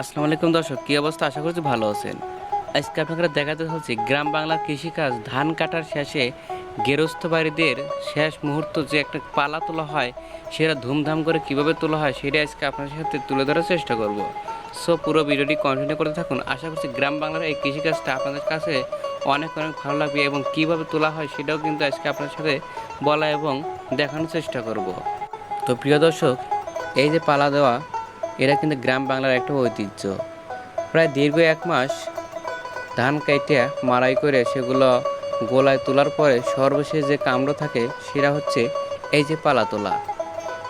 আসসালামু আলাইকুম দর্শক, কী অবস্থা? আশা করছি ভালো আছেন। আজকে আপনাকে দেখাতে হচ্ছে গ্রাম বাংলার কৃষিকাজ ধান কাটার শেষে গেরস্থ বাড়িদের শেষ মুহূর্ত যে একটা পালা তোলা হয়, সেটা ধুমধাম করে কীভাবে তোলা হয়, সেটা আজকে আপনার সাথে তুলে ধরার চেষ্টা করব। সো পুরো ভিডিওটি কন্টিনিউ করতে থাকুন। আশা করছি গ্রাম বাংলার এই কৃষিকাজটা আপনাদের কাছে অনেক অনেক ভালো লাগবে এবং কীভাবে তোলা হয়, সেটাও কিন্তু আজকে আপনার সাথে বলা এবং দেখানোর চেষ্টা করব। তো প্রিয় দর্শক, এই যে পালা দেওয়া এরা কিন্তু গ্রাম বাংলার একটা ঐতিহ্য। প্রায় দীর্ঘ এক মাস ধান কেটে মারাই করে সেগুলো গোলায় তোলার পরে সর্বশেষ যে কামড় থাকে সেটা হচ্ছে এই যে পালা তোলা।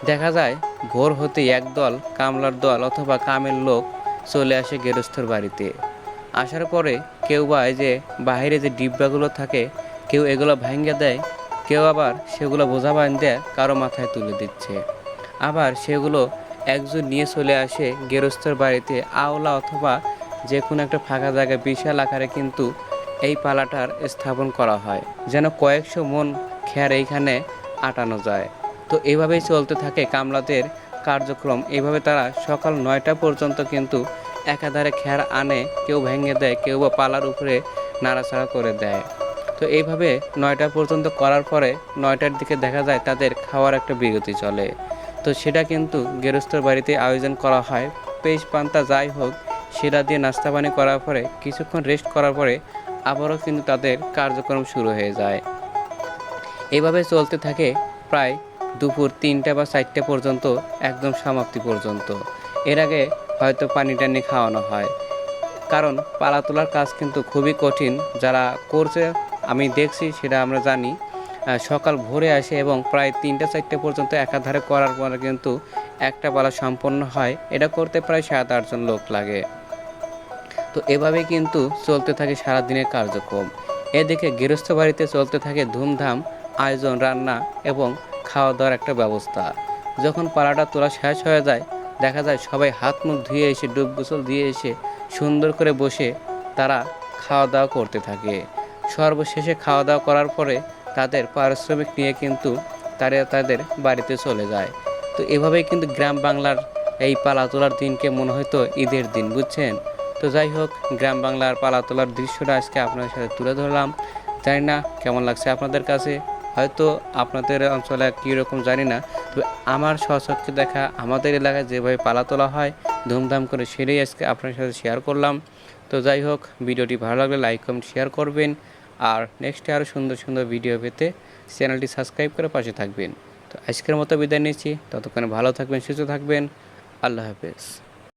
দেখা যায় ভোর হতেই একদল কামলার দল অথবা কামের লোক চলে আসে গেরস্থর বাড়িতে। আসার পরে কেউ বা এই যে বাইরে যে ডিব্বাগুলো থাকে, কেউ এগুলো ভাঙ্গে দেয়, কেউ আবার সেগুলো বোঝা বান্ধে কারও মাথায় তুলে দিচ্ছে। আবার সেগুলো একজন নিয়ে চলে আসে গেরস্থর বাড়িতে আওলা অথবা যে কোনো একটা ফাঁকা জায়গায় বিশাল আকারে কিন্তু এই পালাটার স্থাপন করা হয়, যেন কয়েকশো মন খ্যার এইখানে আটানো যায়। তো এভাবেই চলতে থাকে কামলাদের কার্যক্রম। এইভাবে তারা সকাল নয়টা পর্যন্ত কিন্তু একাধারে খ্যার আনে, কেউ ভেঙে দেয়, কেউ বা পালার উপরে নাড়াচাড়া করে দেয়। তো এইভাবে নয়টা পর্যন্ত করার পরে নয়টার দিকে দেখা যায় তাদের খাওয়ার একটা বিরতি চলে। তো সেটা কিন্তু গেরস্থর বাড়িতে আয়োজন করা হয়। পেশ পান্তা যাই হোক, সেটা দিয়ে নাস্তা পানি করার পরে, কিছুক্ষণ রেস্ট করার পরে আবারও কিন্তু তাদের কার্যক্রম শুরু হয়ে যায়। এভাবে চলতে থাকে প্রায় দুপুর তিনটা বা চারটে পর্যন্ত, একদম সমাপ্তি পর্যন্ত। এর আগে হয়তো পানি টানি খাওয়ানো হয়। কারণ পালা তোলার কাজ কিন্তু খুবই কঠিন। যারা করছে, আমি দেখছি, সেটা আমরা জানি। সকাল ভোরে আসে এবং প্রায় তিনটা চারটে পর্যন্ত একাধারে করার পরে কিন্তু একটা পালা সম্পন্ন হয়। এটা করতে প্রায় সাত আটজন লোক লাগে। তো এভাবে কিন্তু চলতে থাকে সারাদিনের কার্যক্রম। এদিকে গৃহস্থ বাড়িতে চলতে থাকে ধুমধাম আয়োজন, রান্না এবং খাওয়া দাওয়ার একটা ব্যবস্থা। যখন পালাটা তোলা শেষ হয়ে যায়, দেখা যায় সবাই হাত মুখ ধুয়ে এসে, ডুব গোসল দিয়ে এসে সুন্দর করে বসে তারা খাওয়া দাওয়া করতে থাকে। সর্বশেষে খাওয়া দাওয়া করার পরে তাদের পারিশ্রমিক নিয়ে কিন্তু তারা তাদের বাড়িতে চলে যায়। তো এভাবেই কিন্তু গ্রাম বাংলার এই পালা তোলার দিনকে মনে হয়তো ঈদের দিন, বুঝছেন? তো যাই হোক, গ্রাম বাংলার পালা তোলার দৃশ্যটা আজকে আপনাদের সাথে তুলে ধরলাম। জানি না কেমন লাগছে আপনাদের কাছে, হয়তো আপনাদের অঞ্চলে কীরকম জানি না। তবে আমার স্বচক্ষে দেখা আমাদের এলাকায় যেভাবে পালা তোলা হয়, ধুমধাম করে সেটাই আজকে আপনার সাথে শেয়ার করলাম। তো যাই হোক, ভিডিওটি ভালো লাগলে লাইক কমেন্ট শেয়ার করবেন। আর নেক্সটে আরও সুন্দর সুন্দর ভিডিও পেতে চ্যানেলটি সাবস্ক্রাইব করে পাশে থাকবেন। তো আজকের মতো বিদায় নিচ্ছি। ততক্ষণে ভালো থাকবেন, সুস্থ থাকবেন। আল্লাহ হাফেজ।